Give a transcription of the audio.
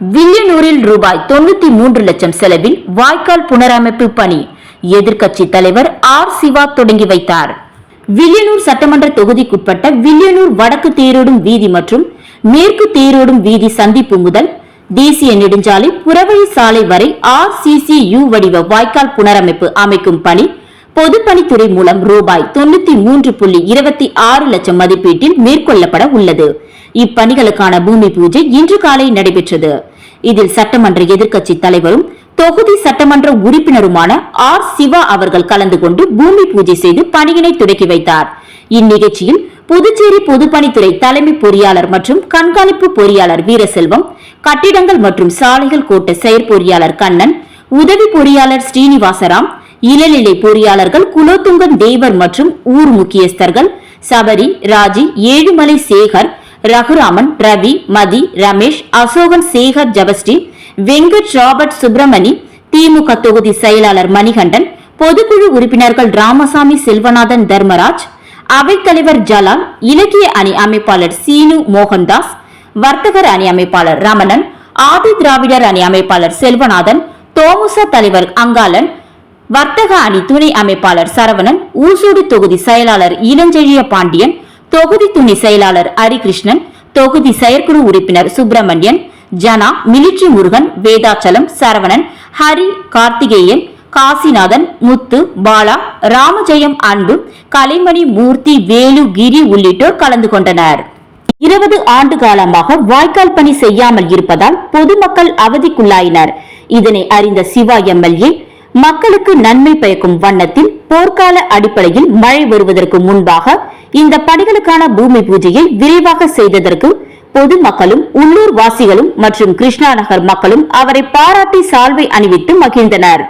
வில்லியனூரில் ரூபாய் தொண்ணூத்தி மூன்று லட்சம் செலவில் வாய்க்கால் புனரமைப்பு பணி. எதிர்க்கட்சி தலைவர் ஆர் சிவா தொடங்கி வைத்தார். வில்லியனூர் சட்டமன்ற தொகுதிக்குட்பட்ட வில்லியனூர் வடக்கு தேரோடும் வீதி மற்றும் மேற்கு தேரோடும் வீதி சந்திப்பு முதல் தேசிய நெடுஞ்சாலை புறவழி சாலை வரை ஆர் சிசி யு வடிவ வாய்க்கால் புனரமைப்பு அமைக்கும் பணி பொதுப்பணித்துறை மூலம் ரூபாய் தொண்ணூத்தி மூன்று புள்ளி இருபத்தி ஆறு லட்சம் மதிப்பீட்டில் மேற்கொள்ளப்பட உள்ளது. இப்பணிகளுக்கான பூமி பூஜை இன்று காலை நடைபெற்றது. இதில் சட்டமன்ற எதிர்க்கட்சி தலைவரும் தொகுதி சட்டமன்ற உறுப்பினருமான ஆர். சிவா அவர்கள் கலந்து கொண்டு பூமி பூஜை செய்து பணியினை தொடக்கி வைத்தார். இந்நிகழ்ச்சியில் புதுச்சேரி பொதுப்பணித்துறை தலைமை பொறியாளர் மற்றும் கண்காணிப்பு பொறியாளர் வீரசெல்வம் கட்டிடங்கள் மற்றும் சாலைகள் கோட்ட செயற்பொறியாளர் கண்ணன் உதவி பொறியாளர் ஸ்ரீனிவாசராம் இளநிலை பொறியாளர்கள் குலோத்துங்கன் தேவர் மற்றும் ஊர் முக்கியஸ்தர்கள் சபரி ராஜி ஏழுமலை சேகர் ரகுராமன் ரவி மதி ரமேஷ் அசோகன் சேகர் ஜபஸ்ரீ வெங்கட் ராபர்ட் சுப்பிரமணி திமுக தொகுதி செயலாளர் மணிகண்டன் பொதுக்குழு உறுப்பினர்கள் ராமசாமி செல்வநாதன் தர்மராஜ் அவைத்தலைவர் ஜலால் இலக்கிய அணி அமைப்பாளர் சீனு மோகன்தாஸ் வர்த்தகர் அணி அமைப்பாளர் ரமணன் ஆதி திராவிடர் அணி அமைப்பாளர் செல்வநாதன் தோமுச தலைவர் அங்காளன் வர்த்தக அணி துணை அமைப்பாளர் சரவணன் ஊசூடு தொகுதி செயலாளர் இளஞ்செழிய பாண்டியன் தொகுதி துணை செயலாளர் ஹரிகிருஷ்ணன் தொகுதி செயற்குழு உறுப்பினர் சுப்பிரமணியன் ஜனா மிலிட்ரி முருகன் வேதாச்சலம் சரவணன் ஹரி கார்த்திகேயன் காசிநாதன் முத்து பாலா ராமஜெயம் அன்பு கலைமணி மூர்த்தி வேலு கிரி உள்ளிட்டோர் கலந்து கொண்டனர். இருபது ஆண்டு காலமாக வாய்க்கால் பணி செய்யாமல் இருப்பதால் பொதுமக்கள் அவதிக்குள்ளாயினர். இதனை அறிந்த சிவா எம்எல்ஏ மக்களுக்கு நன்மை பயக்கும் வண்ணத்தில் போர்க்கால அடிப்படையில் மழை வருவதற்கு முன்பாக இந்த பணிகளுக்கான பூமி பூஜையை விரைவாக செய்ததற்கு பொதுமக்களும் உள்ளூர் வாசிகளும் மற்றும் கிருஷ்ணா நகர் மக்களும் அவரை பாராட்டி சால்வை அணிவித்து மகிழ்ந்தனர்.